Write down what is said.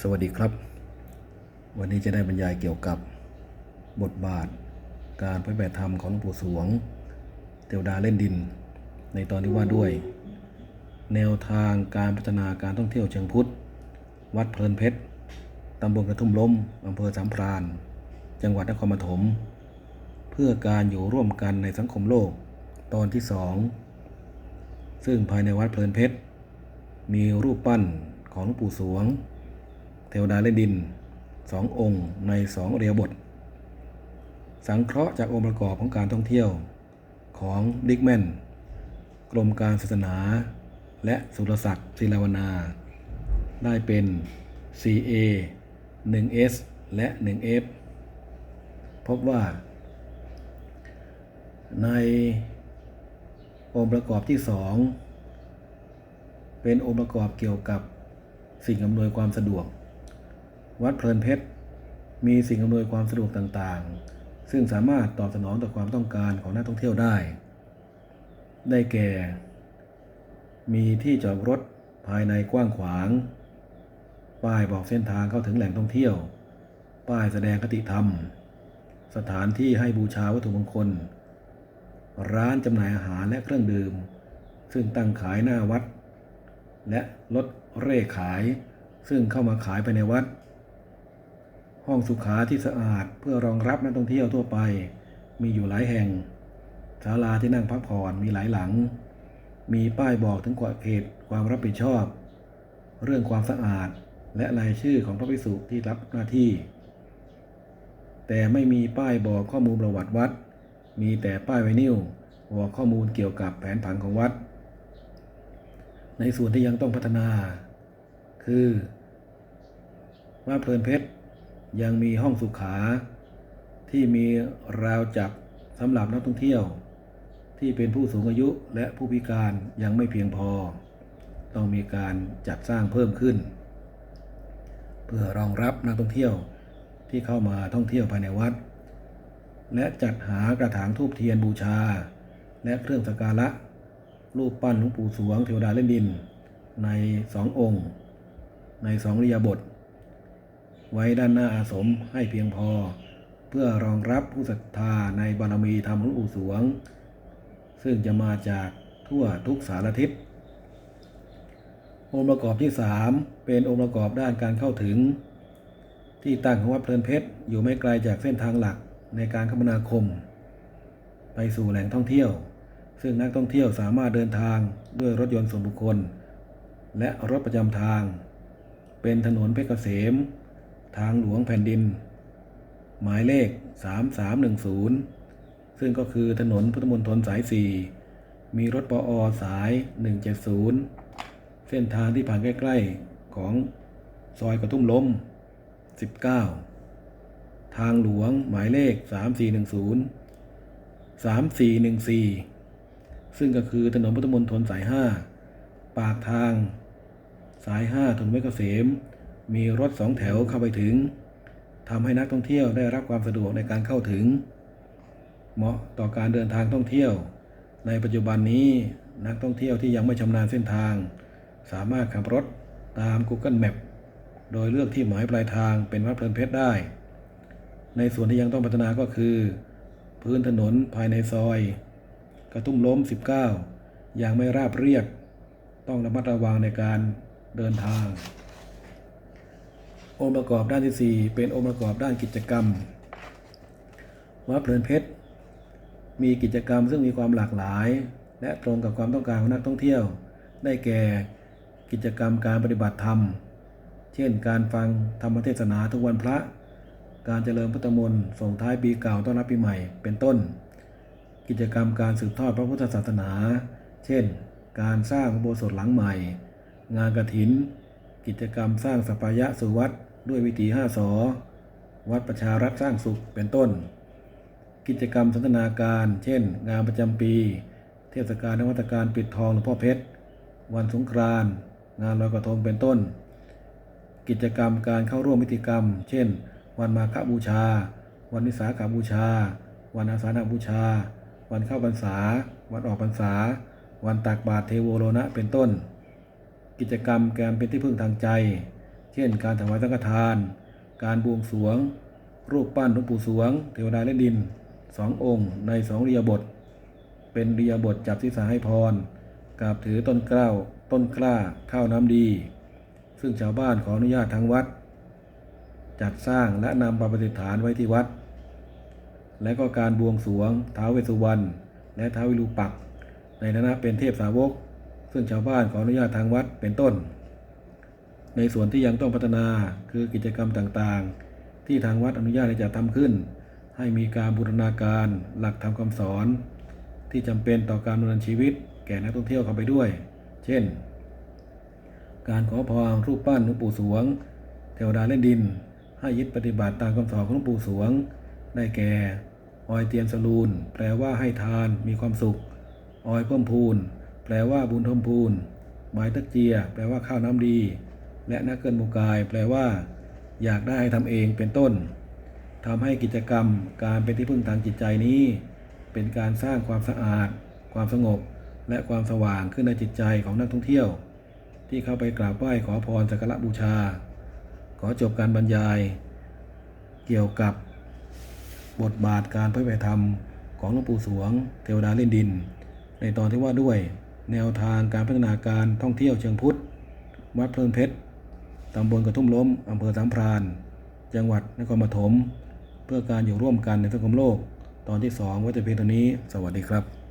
สวัสดีครับ วันนี้จะได้บรรยายเกี่ยวกับบทบาท การปฏิบัติธรรมของหลวงปู่สวง เทวดาเล่นดิน ในตอนที่ว่าด้วย แนวทางการพัฒนาการท่องเที่ยวเชิงพุทธ วัดเพลินเพชรตำบลกระทุ่มล้มอำเภอสามพราน จังหวัดนครปฐมเพื่อการอยู่ร่วมกันในสังคมโลกตอนที่สองซึ่งภายในวัดเพลินเพชรมีรูปปั้นของหลวงปู่สวง ทวดาเล่นดินสององค์ในสองเรียบท สังเคราะห์จากองค์ประกอบของการท่องเที่ยวของดิกแมนกรมการศาสนา และสุรศักดิ์ศิลาวนา ได้เป็น CA 1S และ 1F พบว่า ในองค์ประกอบที่สองเป็นองค์ประกอบเกี่ยวกับสิ่งอำนวยความสะดวก วัดเพลินเพชร มีสิ่งอำนวยความสะดวกต่างๆ ซึ่งสามารถตอบสนองต่อความต้องการของนักท่องเที่ยวได้ ได้แก่ มีที่จอดรถภายในกว้างขวาง ป้ายบอกเส้นทางเข้าถึงแหล่งท่องเที่ยว ป้ายแสดงคติธรรม สถานที่ให้บูชาวัตถุมงคล ร้านจำหน่ายอาหารและเครื่องดื่ม ซึ่งตั้งขายหน้าวัด และรถเร่ขายซึ่งเข้ามาขายภายในวัด ห้องสุขาที่สะอาดเพื่อรองรับนักท่องเที่ยวทั่วไป มีอยู่หลายแห่งศาลาที่นั่งพักผ่อนมีหลายหลัง มีป้ายบอกถึงขอบเขตความรับผิดชอบ เรื่องความสะอาดและรายชื่อของพระภิกษุที่รับหน้าที่ แต่ไม่มีป้ายบอกข้อมูลประวัติวัด มีแต่ป้ายไวนิลบอกข้อมูลเกี่ยวกับแผนผังของวัด ในส่วนที่ยังต้องพัฒนา คือวัดเพลินเพชร ยังมีห้องสุขา ที่มีราวจับสำหรับนักท่องเที่ยว ที่เป็นผู้สูงอายุและผู้พิการยังไม่เพียงพอ ต้องมีการจัดสร้างเพิ่มขึ้น เพื่อรองรับนักท่องเที่ยวที่เข้ามาท่องเที่ยวภายในวัด และจัดหากระถางทูบเทียนบูชา และเครื่องสักการะรูปปั้นหลวงปู่สวงเทวดาเล่นดิน ในสององค์ ในสองริยาบท ไว้ด้านหน้าอาสมให้เพียงพอ เพื่อรองรับผู้ศรัทธาในบารมีธรรมของหลวงปู่สวง ซึ่งจะมาจากทั่วทุกสารทิศองค์ประกอบที่ 3 เป็นองค์ประกอบด้านการเข้าถึง ที่ตั้งของวัดเพลินเพชรอยู่ไม่ไกลจากเส้นทางหลักในการคมนาคม ไปสู่แหล่งท่องเที่ยว ซึ่งนักท่องเที่ยวสามารถเดินทางด้วยรถยนต์ส่วนบุคคล และรถประจำทาง เป็นถนนเพชรเกษม ทางหลวงแผ่นดิน หมายเลข 3310 ซึ่งก็คือถนนพุทธมณฑลสาย 4 มีรถปออสาย 170 เส้นทางที่ผ่านใกล้ๆ ของซอยกระทุ่มล้ม 19 ทางหลวงหมายเลข 3410 3414 ซึ่งก็คือถนนพุทธมณฑลสาย 5 ปากทาง สาย 5ถนนเพชเกษม มีรถสองแถวเข้าไปถึงทำให้นักท่องเที่ยวได้รับความสะดวกในการเข้าถึง เหมาะต่อการเดินทางท่องเที่ยว ในปัจจุบันนี้นักท่องเที่ยวที่ยังไม่ชำนาญเส้นทาง สามารถขับรถตาม Google Map โดยเลือกที่หมายปลายทางเป็นวัดเพลินเพชรได้ ในส่วนที่ยังต้องพัฒนาก็คือ พื้นถนนภายในซอย กระทุ่มล้ม 19ยังไม่ราบเรียบ ต้องระมัดระวังในการเดินทาง องค์ประกอบด้านที่ 4 เป็นองค์ประกอบด้านกิจกรรม วัดเพลินเพชร มีกิจกรรมซึ่งมีความหลากหลาย และตรงกับความต้องการของนักท่องเที่ยว ได้แก่กิจกรรมการปฏิบัติธรรม เช่น การฟังธรรมเทศนาทุกวันพระ การเจริญพุทธมนต์ส่งท้ายปีเก่าต้อนรับปีใหม่ เป็นต้น กิจกรรมการสืบทอดพระพุทธศาสนา เช่น การสร้างอุโบสถหลังใหม่ งานกระถิน กิจกรรมสร้างสัปปายะสู่วัด ด้วยวิถีห้าสอวัดประชารัฐสร้างสุขเป็นต้น กิจกรรมสันทนาการ เช่น งานประจำปี เทศกาลนวัตการปิดทองหลวงพ่อเพชร วันสงกรานต์งานลอยกระทงเป็นต้น กิจกรรมการเข้าร่วมพิธีกรรม เช่น วันมาฆบูชา วันวิสาขบูชา วันอาสาฬบูชา วันเข้าพรรษา วันออกพรรษา วันตักบาตรเทโวโลนะเป็นต้น กิจกรรมแกมเป็นที่พึ่งทางใจ เช่น การถวายสังฆทาน การบวงสรวง รูปปั้นหลวงปู่สวง เทวดาและดินสององค์ในสองเรียบท เป็นเรียบทจับศีรษะให้พรกราบถือต้นเกล้าต้นกล้าข้าวน้ำดี ซึ่งชาวบ้านขออนุญาตทางวัด จัดสร้างและนำประดิฐานไว้ที่วัด และก็การบวงสรวงท้าวเวสุวรรณและท้าววิรูปัก ในฐานะเป็นเทพสาวก ซึ่งชาวบ้านขออนุญาตทางวัดเป็นต้น ในส่วนที่ยังต้องพัฒนาคือกิจกรรมต่างๆ ที่ทางวัดอนุญาตให้จัดทำขึ้น ให้มีการบูรณาการหลักธรรมคำสอน ที่จำเป็นต่อการดำเนินชีวิต แก่นักท่องเที่ยวเข้าไปด้วย เช่น การขอพรรูปปั้นหลวงปู่สวง เทวดาเล่นดิน ให้ยึดปฏิบัติตามคำสอนของหลวงปู่สวง ได้แก่ออยเตียนสลูนแปลว่าให้ทานมีความสุข ออยเพิ่มพูน แปลว่าบุญเพิ่มพูนไม้ตะเจีย แปลว่าข้าวน้ำดี และนักเกินมุกายแปลว่า อยากได้ให้ทำเองเป็นต้นทำให้กิจกรรมการเป็นที่พึ่งทางจิตใจนี้ เป็นการสร้างความสะอาด ความสงบ และความสว่างขึ้นในจิตใจของนักท่องเที่ยว ที่เข้าไปกราบไหว้ขอพรสักการะบูชา ขอจบการบรรยาย เกี่ยวกับบทบาทการเผยแผ่ธรรมของหลวงปู่สวง เทวดาเล่นดิน ในตอนที่ว่าด้วย แนวทางการพัฒนาการท่องเที่ยวเชิงพุทธ วัดเพลินเพชร ตำบลกระทุ่มล้มอำเภอสามพราน จังหวัดนครปฐม เพื่อการอยู่ร่วมกันในสังคมโลก ตอนที่สองไว้แต่เพียงเท่านี้ สวัสดีครับ